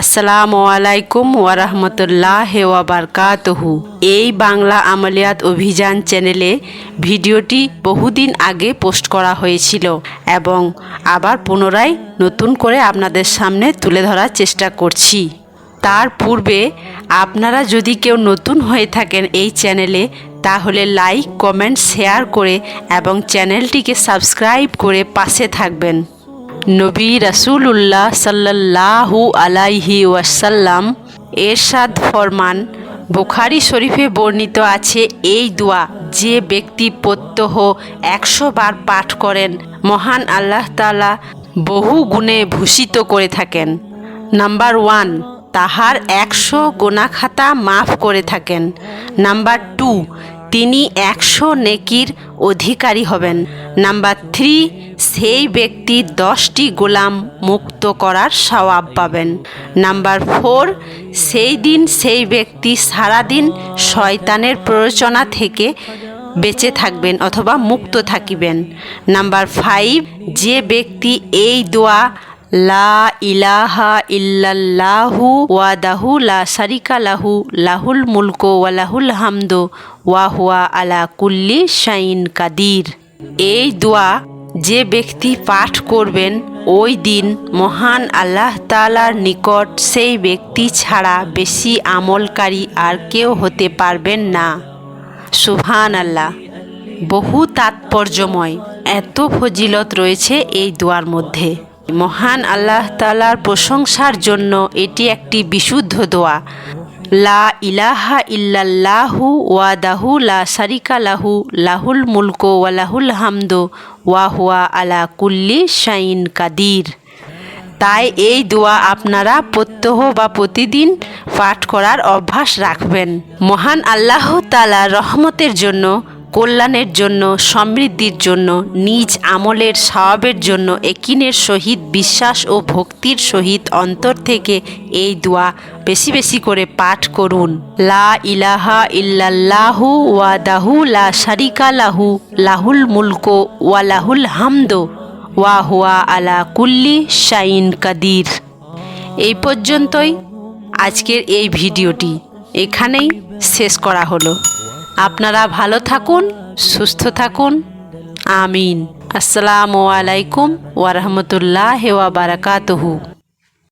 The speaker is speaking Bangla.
আসসালামু আলাইকুম ওয়ারহমতুল্লাহ ওয়াবারকাতহু। এই বাংলা আমলিয়াত অভিযান চ্যানেলে ভিডিওটি বহুদিন আগে পোস্ট করা হয়েছিল এবং আবার পুনরায় নতুন করে আপনাদের সামনে তুলে ধরার চেষ্টা করছি। তার পূর্বে আপনারা যদি কেউ নতুন হয়ে থাকেন এই চ্যানেলে, তাহলে লাইক, কমেন্ট, শেয়ার করে এবং চ্যানেলটিকে সাবস্ক্রাইব করে পাশে থাকবেন। নবী রাসূলুল্লাহ সাল্লাল্লাহু আলাইহি ওয়াসাল্লাম এরশাদ ফরমান বুখারি শরীফে বর্ণিত আছে, এই দোয়া যে ব্যক্তি প্রত্যহ একশো বার পাঠ করেন, মহান আল্লাহ তালা বহু গুণে ভূষিত করে থাকেন। নাম্বার ওয়ান, তাহার একশো গোনাখাতা মাফ করে থাকেন। নাম্বার টু তিনি একশো নেকির অধিকারী হবেন। নাম্বার থ্রি, সেই ব্যক্তি দশটি গোলাম মুক্ত করার সওয়াব পাবেন। নাম্বার ফোর, সেই দিন সেই ব্যক্তি সারাদিন শয়তানের প্ররোচনা থেকে বেঁচে থাকবেন অথবা মুক্ত থাকিবেন। নাম্বার ফাইভ, যে ব্যক্তি এই দোয়া লা ইলাহা ইল্লাল্লাহু ওয়াদাহু লা শারিকা লাহু, লাহুল মুলকো ওয়া লাহুল হামদো ওয়া হুয়া আলা কুল্লি শাইন কাদির। এই দোয়া যে ব্যক্তি পাঠ করবেন, ওই দিন মহান আল্লাহ তালার নিকট সেই ব্যক্তি ছাড়া বেশি আমলকারী আর কেউ হতে পারবেন না। সুবহান আল্লাহ বহু তাৎপর্যময়, এত ফজিলত রয়েছে এই দোয়ার মধ্যে। মহান আল্লাহ তালার প্রশংসার জন্য এটি একটি বিশুদ্ধ দোয়া। লা ইলাহা ইল্লাল্লাহু ওয়াদাহু লা সারিকা লাহু, লাহুল মুলকো ওয়া লাহুল হামদো ওয়া হুয়া আলা কুল্লি শাইন কাদির। তাই এই দোয়া আপনারা প্রত্যহ বা প্রতিদিন পাঠ করার অভ্যাস রাখবেন। মহান আল্লাহ তালা রহমতের জন্য কল্যাণের জন্য, সমৃদ্ধির জন্য, নিজ আমলের স্বভাবের জন্য একিনের সহিত বিশ্বাস ও ভক্তির সহিত অন্তর থেকে এই দোয়া বেশি বেশি করে পাঠ করুন। লা ইলাহা ইল্লাল্লাহু ওয়াদাহু লা শারিকা লাহু, লাহুল মুলকো ওয়া লাহুল হামদো ওয়া হুয়া আলা কুল্লি শাইন কাদির। এই পর্যন্তই আজকের এই ভিডিওটি। এখানেই শেষ করা হলো। আপনারা ভালো থাকুন সুস্থ থাকুন। আমিন। আসসালামু আলাইকুম ওয়ারহমতুল্লাহ ওয়া বারাকাতুহু।